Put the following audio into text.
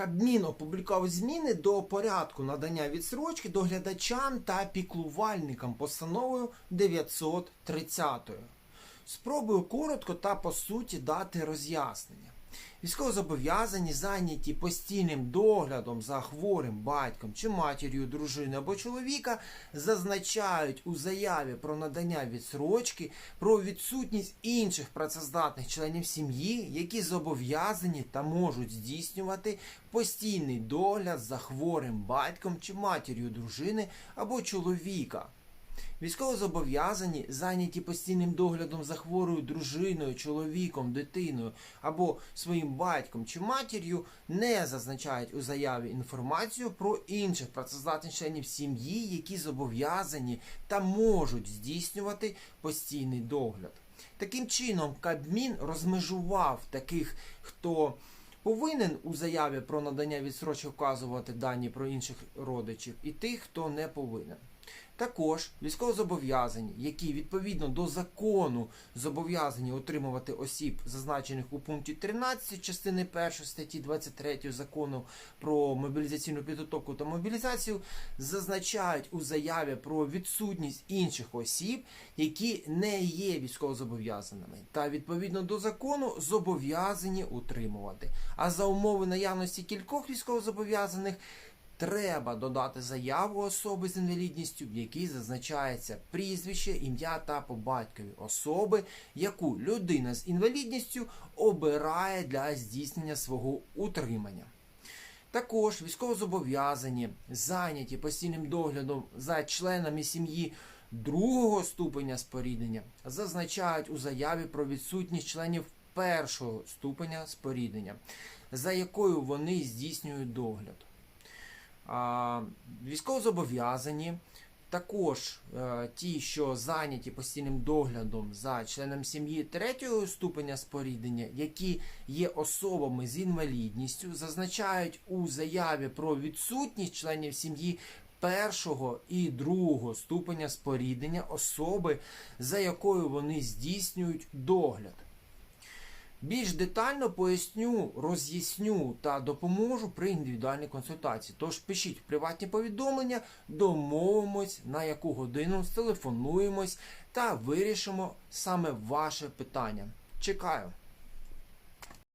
Кабмін опублікував зміни до порядку надання відсрочки доглядачам та піклувальникам постановою 930. Спробую коротко та по суті дати роз'яснення. Військовозобов'язані зайняті постійним доглядом за хворим батьком чи матір'ю дружини або чоловіка зазначають у заяві про надання відсрочки про відсутність інших працездатних членів сім'ї, які зобов'язані та можуть здійснювати постійний догляд за хворим батьком чи матір'ю дружини або чоловіка. Військовозобов'язані, зайняті постійним доглядом за хворою дружиною, чоловіком, дитиною або своїм батьком чи матір'ю, не зазначають у заяві інформацію про інших працездатних членів сім'ї, які зобов'язані та можуть здійснювати постійний догляд. Таким чином, Кабмін розмежував таких, хто повинен у заяві про надання відсрочки вказувати дані про інших родичів, і тих, хто не повинен. Також військовозобов'язані, які відповідно до закону зобов'язані отримувати осіб, зазначених у пункті 13 частини 1 статті 23 закону про мобілізаційну підготовку та мобілізацію, зазначають у заяві про відсутність інших осіб, які не є військовозобов'язаними, та відповідно до закону зобов'язані утримувати. А за умови наявності кількох військовозобов'язаних треба додати заяву особи з інвалідністю, в якій зазначається прізвище, ім'я та по батькові особи, яку людина з інвалідністю обирає для здійснення свого утримання. Також військовозобов'язані, зайняті постійним доглядом за членами сім'ї другого ступеня споріднення, зазначають у заяві про відсутність членів першого ступеня споріднення, за якою вони здійснюють догляд. Військовозобов'язані, також е, ті, що зайняті постійним доглядом за членом сім'ї третього ступеня споріднення, які є особами з інвалідністю, зазначають у заяві про відсутність членів сім'ї першого і другого ступеня споріднення особи, за якою вони здійснюють догляд. Більш детально поясню, роз'ясню та допоможу при індивідуальній консультації. Тож пишіть приватні повідомлення, домовимось, на яку годину стелефонуємось та вирішимо саме ваше питання. Чекаю.